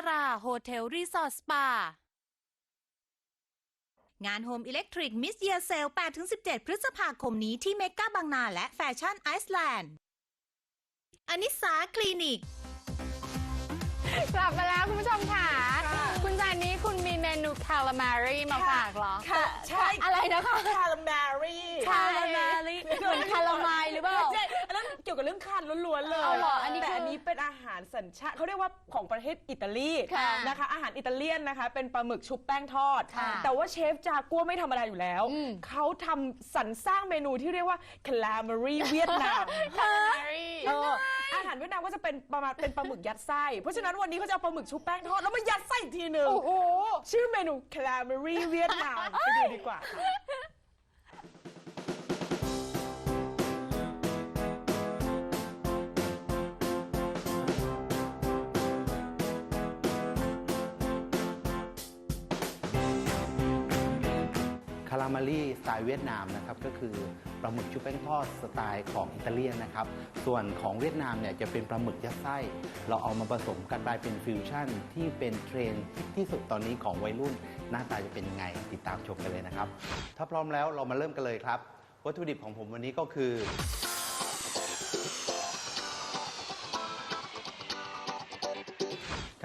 าราโฮเทล รีสอร์ท สปา งาน Home Electric Miss Year Sale 8-17 พฤษภาคมนี้ที่เมกาบางนาและแฟชั่นไอซ์แลนด์อนิสาคลินิก กลับมาแล้วคุณผู้ชมค่ะ คุณจานนี้คุณมีเมนูคาลามารีมาฝากเหรอ ค่ะใช่อะไรนะคะ คาราเมรี่ คาลามารีเหมือนคาราไมายหรือเปล่าใช่อันนั้นเกี่ยวกับเรื่องคันล้วนๆเลยเอาเหรออันนี้แต่คืออัอันนี้เป็นอาหารสัญชาติเขาเรียกว่าของประเทศอิตาลีค่ะนะคะ อาหารอิตาเลียนนะคะ เป็นปลาหมึกชุบแป้งทอด ค่ะแต่ว่าเชฟจากัวไม่ธรรมดาอยู่แล้ว อืม เขาทำสรรสร้างเมนูที่เรียกว่าคาราเมรี่เวียดนามคาลามารีเอออาหารเวียดนามก็จะเป็นประมาณเป็นปลาหมึกยัดไส้ เพราะฉะนั้นวันนี้เขาจะเอาปลาหมึกชุบแป้งทอด แล้วมายัดไส้อีกทีหนึ่งโอ้โห ชื่อเมนูคาราเมรี่เวียดนาม ไปดูดีกว่าค่ะ ลามารีสไตล์เวียดนามนะครับก็คือปลาหมึกชุบแป้งทอดสไตล์ของอิตาเลียนนะครับ ส่วนของเวียดนามเนี่ยจะเป็นปลาหมึกยัดไส้ เราเอามาผสมกันกลายเป็นฟิวชั่น ที่เป็นเทรนที่ที่สุดตอนนี้ของวัยรุ่น หน้าตาจะเป็นยังไงติดตามชมกันเลยนะครับ ถ้าพร้อมแล้วเรามาเริ่มกันเลยครับ วัตถุดิบของผมวันนี้ก็คือ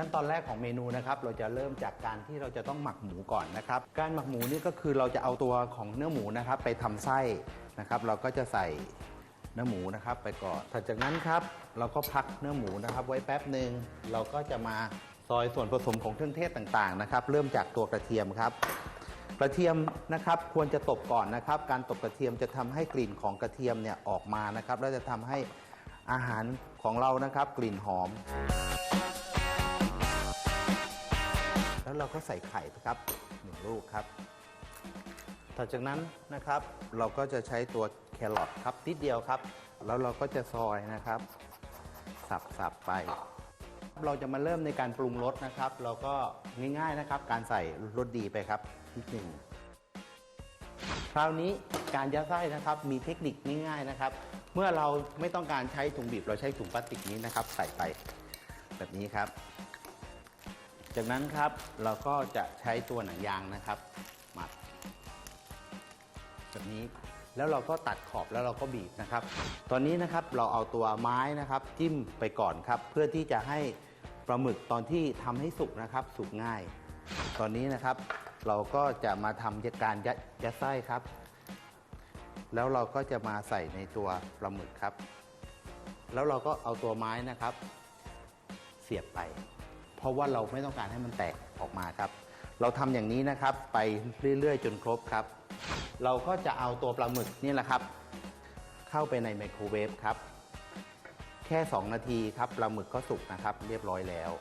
ขั้นตอนแรกของเมนูนะครับเราจะเริ่มจากการที่เราจะต้องหมักหมูก่อนนะครับ การหมักหมูนี่ก็คือเราจะเอาตัวของเนื้อหมูนะครับ ไปทำไส้นะครับ เราก็จะใส่เนื้อหมูนะครับไปก่อนถัดจากนั้นครับ เราก็พักเนื้อหมูนะครับ ไว้แป๊บหนึ่งเราก็จะมาซอยส่วนผสมของเครื่องเทศต่างๆนะครับ เริ่มจากตัวกระเทียมครับ กระเทียมนะครับควรจะตบก่อนนะครับ การตบกระเทียมจะทำให้กลิ่นของกระเทียมเนี่ยออกมานะครับ แล้วจะทำให้อาหารของเรานะครับ กลิ่นหอม แล้วเราก็ใส่ไข่นะครับหนึ่งลูกครับต่อจากนั้นนะครับเราก็จะใช้ตัวแครอทครับนิดเดียวครับ แล้วเราก็จะซอยนะครับ สับๆไป เราจะมาเริ่มในการปรุงรสนะครับ เราก็ง่ายๆนะครับ การใส่รสดีไปครับนิดหนึ่งคราวนี้การยัดไส้นะครับมีเทคนิคง่ายๆนะครับ เมื่อเราไม่ต้องการใช้ถุงบีบเราใช้ถุงพลาสติกนี้นะครับ ใส่ไปแบบนี้ครับ จากนั้นครับเราก็จะใช้ตัวหนังยางนะครับมัดแบบนี้แล้วเราก็ตัดขอบแล้วเราก็บีบนะครับ ตอนนี้นะครับเราเอาตัวไม้นะครับ จิ้มไปก่อนครับ เพื่อที่จะให้ปลาหมึกตอนที่ทำให้สุกนะครับ สุกง่าย ตอนนี้นะครับ เราก็จะมาทำการยัดยัดไส้ครับ แล้วเราก็จะมาใส่ในตัวปลาหมึกครับ แล้วเราก็เอาตัวไม้นะครับ เสียบไป ราะว่าเราไม่ต้องการให้มันแตกออกมาครับ เราทำอย่างนี้นะครับไปเรื่อย ๆ จนครบครับ เราก็จะเอาตัวปลาหมึกนี่แหละครับ เข้าไปในไมโครเวฟครับ แค่ 2 นาทีครับปลาหมึกก็สุกนะครับ เรียบร้อยแล้ว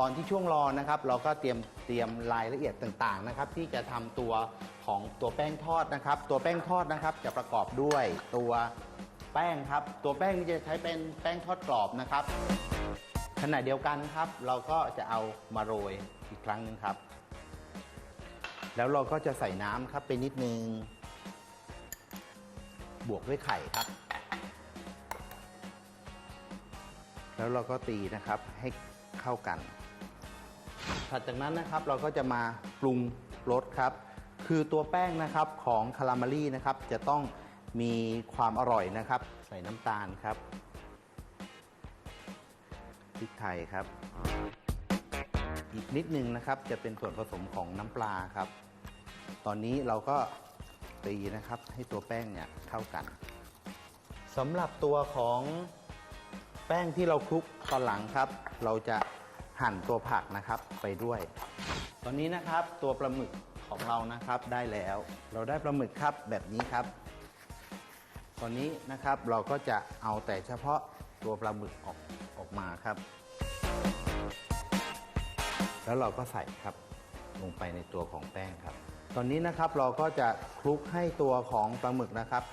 ตอนที่ช่วงรอนะครับ เราก็เตรียมเตรียมรายละเอียดต่างๆนะครับ ที่จะทำตัวของตัวแป้งทอดนะครับ ตัวแป้งทอดนะครับจะประกอบด้วยตัว แป้งครับ ตัวแป้งนี่จะใช้เป็นแป้งทอดกรอบนะครับ ขณะเดียวกันครับ เราก็จะเอามาโรยอีกครั้งหนึ่งครับ แล้วเราก็จะใส่น้ำครับไปนิดนึง บวกด้วยไข่ครับ แล้วเราก็ตีนะครับให้เข้ากัน ถัดจากนั้นนะครับเราก็จะมาปรุงรสครับ คือตัวแป้งนะครับของคาราเมลี่นะครับจะต้อง มีความอร่อยนะครับ ใส่น้ำตาลครับพริกไทยครับ อีกนิดนึงนะครับ จะเป็นส่วนผสมของน้ำปลาครับ ตอนนี้เราก็ตีนะครับ ให้ตัวแป้งเนี่ยเข้ากันสำหรับตัวของแป้งที่เราคลุกตอนหลังครับ เราจะหั่นตัวผักนะครับไปด้วย ตอนนี้นะครับตัวปลาหมึกของเรานะครับได้แล้ว เราได้ปลาหมึกครับแบบนี้ครับ อนนี้นะครับเราก็จะเอาแต่เฉพาะตัวปลาหมึกออกออกมาครับ แล้วเราก็ใส่ครับลงไปในตัวของแป้งครับ ตอนนี้นะครับเราก็จะคลุกให้ตัวของปลาหมึกนะครับ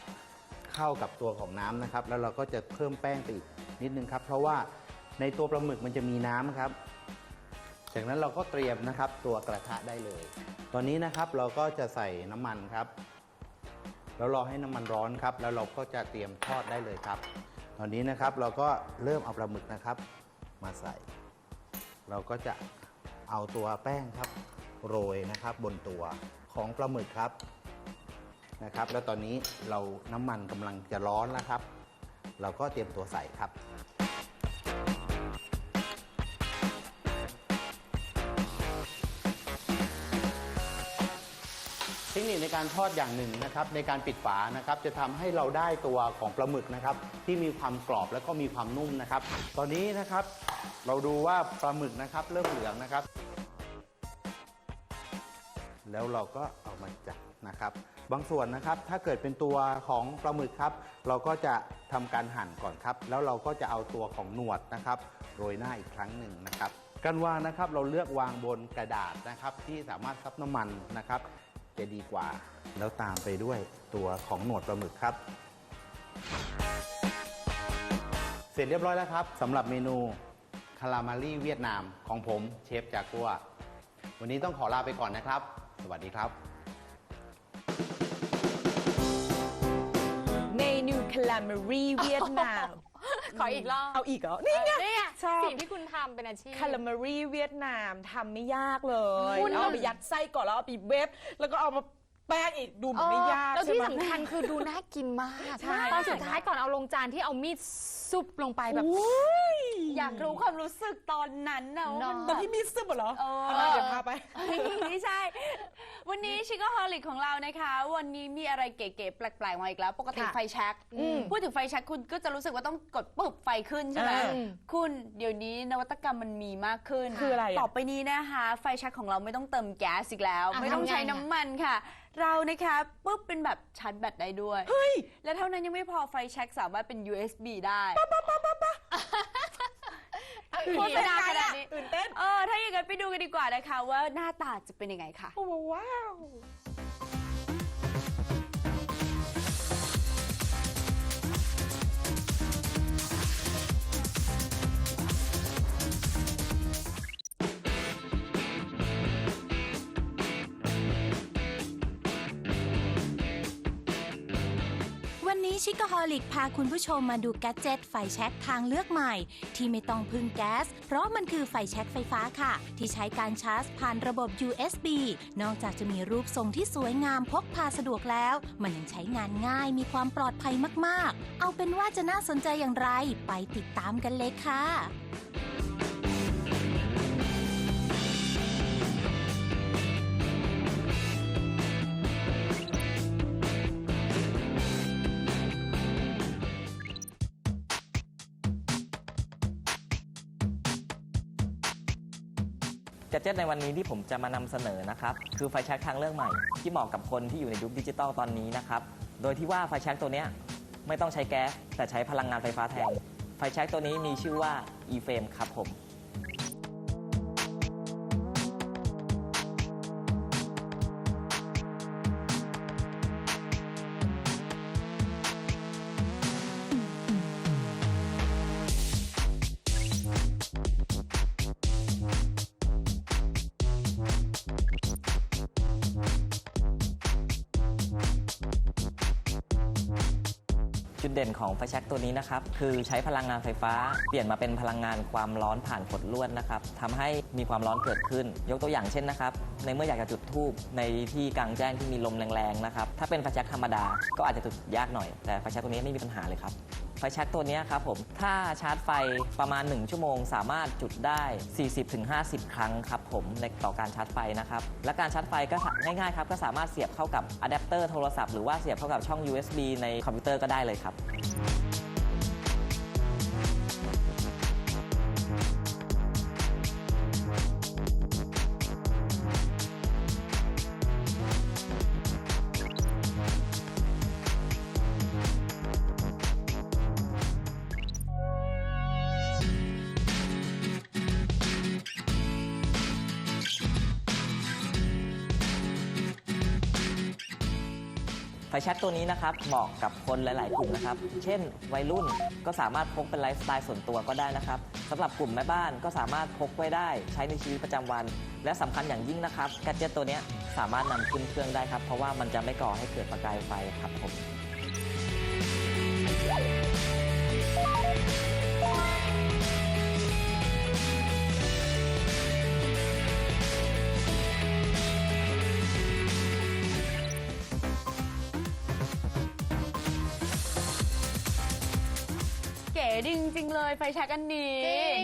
เข้ากับตัวของน้ำนะครับ แล้วเราก็จะเพิ่มแป้งไปอีกนิดนึงครับ เพราะว่าในตัวปลาหมึกมันจะมีน้ำครับจากนั้นเราก็เตรียมนะครับตัวกระทะได้เลย ตอนนี้นะครับเราก็จะใส่น้ำมันครับ แล้วรอให้น้ำมันร้อนครับ แล้วเราก็จะเตรียมทอดได้เลยครับตตอนนี้นะครับเราก็เริ่มเอาปลาหมึกนะครับ มาใส่ เราก็จะเอาตัวแป้งครับ โรยนะครับบนตัวของปลาหมึกครับนะครับ แล้วตอนนี้เราน้ำมันกำลังจะร้อนแล้วครับ เราก็เตรียมตัวใส่ครับ คนิคในการทอดอย่างหนึ่งนะครับในการปิดฝานะครับจะทำให้เราได้ตัวของปลาหมึกนะครับที่มีความกรอบและก็มีความนุ่มนะครับ ตอนนี้นะครับเราดูว่าปลาหมึกนะครับเริ่มเหลืองนะครับ แล้วเราก็เอามาจับนะครับ บางส่วนนะครับถ้าเกิดเป็นตัวของปลาหมึกครับ เราก็จะทำการหั่นก่อนครับ แล้วเราก็จะเอาตัวของหนวดนะครับโรยหน้าอีกครั้งหนึ่งนะครับ การวางนะครับเราเลือกวางบนกระดาษนะครับที่สามารถซับน้ำมันนะครับ จะดีกว่า แล้วตามไปด้วยตัวของหนวดปลาหมึกครับ เสร็จเรียบร้อยแล้วครับสำหรับเมนูคารามารีเวียดนามของผมเชฟจากัว วันนี้ต้องขอลาไปก่อนนะครับ สวัสดีครับ เมนูคาลามารีเวียดนาม ขออีกรอบเอาอีกเหรอ นี่ไง นี่ไงชอบ สิ่งที่คุณทำเป็นอาชีพ คาลามารีเวียดนามทำไม่ยากเลย คุณ เอาไปยัดไส้ก่อนแล้วเอาไปเว็บแล้วก็เอามา แป้งอีกดูเหมือนไม่ยากแล้วใช่ที่ไหม สำคัญคือดูน่ากินมากใช่ ตอนสุดท้ายก่อนเอาลงจานที่เอามีดซุปลงไปแบบอุ้ยอยากรู้ความรู้สึกตอนนั้นนะว่ามันตแบอนบ ที่มีซึบเหรอเออ เอามาเดี๋ยวพาไป ไม่ใช่ วันนี้ชิคกฮอลิกของเรานะคะ วันนี้มีอะไรเก๋ๆแปลกๆมาอีกแล้ว ปกติค่ะไฟแช็กอืมพูดถึงไฟแช็กคุณก็จะรู้สึกว่าต้องกดปุ๊บไฟขึ้นใช่ไหมเออคุณเดี๋ยวนี้นวัตกรรมมันมีมากขึ้นคืออะไรอะ ต่อไปนี้นะคะ ไฟแช็กของเราไม่ต้องเติมแก๊สอีกแล้ว อะไม่ต้องทำไงใช้อะ น้ำมันค่ะเรานะคะปุ๊บเป็นแบบชาร์จแบตได้ด้วยและเท่านั้นยังไม่พอไฟแช็กสามารถเป็น USB ได้โฆษณาขนาดนี้ตื่นเต้น เออถ้าอย่างนั้นไปดูกันดีกว่านะคะ ว่าหน้าตาจะเป็นยังไงค่ะ โอ้ว้าว วันนี้ชิคกฮอลิกพาคุณผู้ชมมาดูแกดเจ็ตไฟแช็กทางเลือกใหม่ ที่ไม่ต้องพึ่งแก๊ส เพราะมันคือไฟแช็กไฟฟ้าค่ะ ที่ใช้การชาร์จผ่านระบบ USB นอกจากจะมีรูปทรงที่สวยงามพกพาสะดวกแล้ว มันยังใช้งานง่ายมีความปลอดภัยมากๆ เอาเป็นว่าจะน่าสนใจอย่างไร ไปติดตามกันเลยค่ะ แกดเจ็ตในวันนี้ที่ผมจะมานำเสนอนะครับ คือไฟแช็กทางเลือกใหม่ ที่เหมาะกับคนที่อยู่ในยุคดิจิตอลตอนนี้นะครับ โดยที่ว่าไฟแช็กตัวนี้ไม่ต้องใช้แก๊สแต่ใช้พลังงานไฟฟ้าแทน ไฟแช็กตัวนี้มีชื่อว่า e-frame ครับผม จุดเด่นของไฟแช็กตัวนี้นะครับคือใช้พลังงานไฟฟ้า เปลี่ยนมาเป็นพลังงานความร้อนผ่านขดลวดนะครับทำให้มีความร้อนเกิดขึ้น ยกตัวอย่างเช่นนะครับในเมื่ออยากจะจุดทูบในที่กลางแจ้งที่มีลมแรงๆนะครับถ้าเป็นไฟแช็กธรรมดาก็อาจจะจุดยากหน่อยแต่ไฟแช็กตัวนี้ไม่มีปัญหาเลยครับ ไฟแช็กตัวนี้ครับผมถ้าชาร์จไฟประมาณ 1 ชั่วโมง สามารถจุดได้ 40-50 ครั้งครับผมในต่อการชาร์จไฟนะครับและการชาร์จไฟก็ง่ายๆครับก็สามารถเสียบเข้ากับอะแดปเตอร์โทรศัพท์หรือว่าเสียบเข้ากับช่อง USB ในคอมพิวเตอร์ก็ได้เลยครับ ไฟแชทตัวนี้นะครับเหมาะกับคนหลาย ๆ กลุ่มนะครับ เช่น วัยรุ่นก็สามารถพกเป็นไลฟ์สไตล์ส่วนตัวก็ได้นะครับสำหรับกลุ่มแม่บ้านก็สามารถพกไว้ได้ ใช้ในชีวิตประจำวัน และสำคัญอย่างยิ่งนะครับแกดเจตตัวนี้สามารถนำขึ้นเครื่องได้ครับ เพราะว่ามันจะไม่ก่อให้เกิดประกายไฟครับผม ดีจริงๆเลย ไฟแช็กอันนี้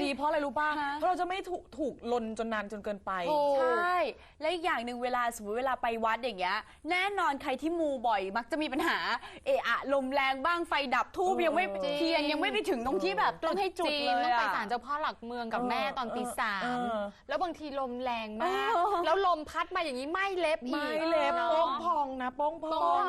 ดีเพราะอะไรรู้ป่ะ ฮะ เพราะเราจะไม่ถูกถูกลนจนนานจนเกินไป ใช่ และอีกอย่างหนึ่งเวลาสมมติเวลาไปวัดอย่างเงี้ย แน่นอนใครที่มูบ่อยมักจะมีปัญหา เอะอะลมแรงบ้างไฟดับทูบเออ ยังไม่จริง เทียนยังไม่ไปถึงตรงที่แบบต้องให้จุดจีเลนยต้องไปอะศาลเจ้าพ่อหลักเมืองกับเออแม่ตอนตีเออสามเออ แล้วบางทีลมแรงมากเออแล้วลมพัดมาอย่างนี้ไหม่เล็บอีก ไม่เล็บนาะโป้งพอง นะโป้งพโป้อง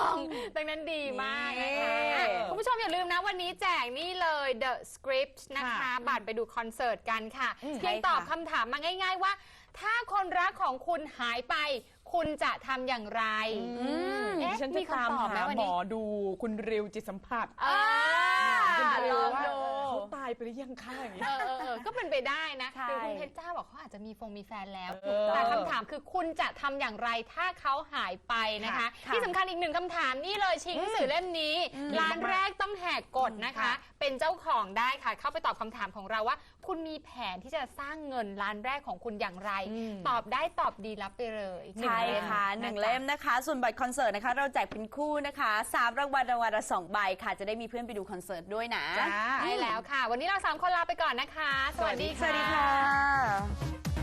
พองดังนั้นดีมากนะคะนี่ อะคุณผู้ชมอย่าลืมนะวันนี้แจกนี่เลย The Script นะคะ ค่ะบัตรไปดูคอนเสิร์ตกันค่ะ อืมเพียงตอบคำถามมาง่าย ๆ ว่า ถ้าคนรักของคุณหายไป คุณจะทำอย่างไร มเอ๊ะดิฉันมีจะตามคำตอบไหมหาวันหมนี้อดูคุณริวจิตสัมผัส อ่าคุณริลวองว่าดูเขา ตายไปหรือยังคะอย่างนี้เออเออเออก็เป็นไปได้นะใช่หรือคุณเพชรจ้าบอกเขาอาจจะมีฟงมีแฟนแล้ว เออแต่คำถามคือคุณจะทำอย่างไรถ้าเขาหายไปนะคะ ค่ะที่สำคัญอีกหนึ่งคำถามนี่เลยชิงหนังสือเล่มนี้ร้านแรกต้องแหกกฎนะคะเป็นเจ้าของได้ค่ะ เข้าไปตอบคำถามของเราว่า คุณมีแผนที่จะสร้างเงินร้านแรกของคุณอย่างไร อืม ตอบได้ตอบดีรับไปเลยหนึ่งใช่เล่มค่ะหนึ่งเล่มนะคะ ส่วนบัตรคอนเสิร์ตนะคะ เราแจกเป็นคู่นะคะสามรางวัลรางวัลละสองใบค่ะ จะได้มีเพื่อนไปดูคอนเสิร์ตด้วยนะ จ้า ใช่แล้วค่ะค่ะ วันนี้เราสามคนลาไปก่อนนะคะ สวัสดีค่ะ สวัสดีค่ะ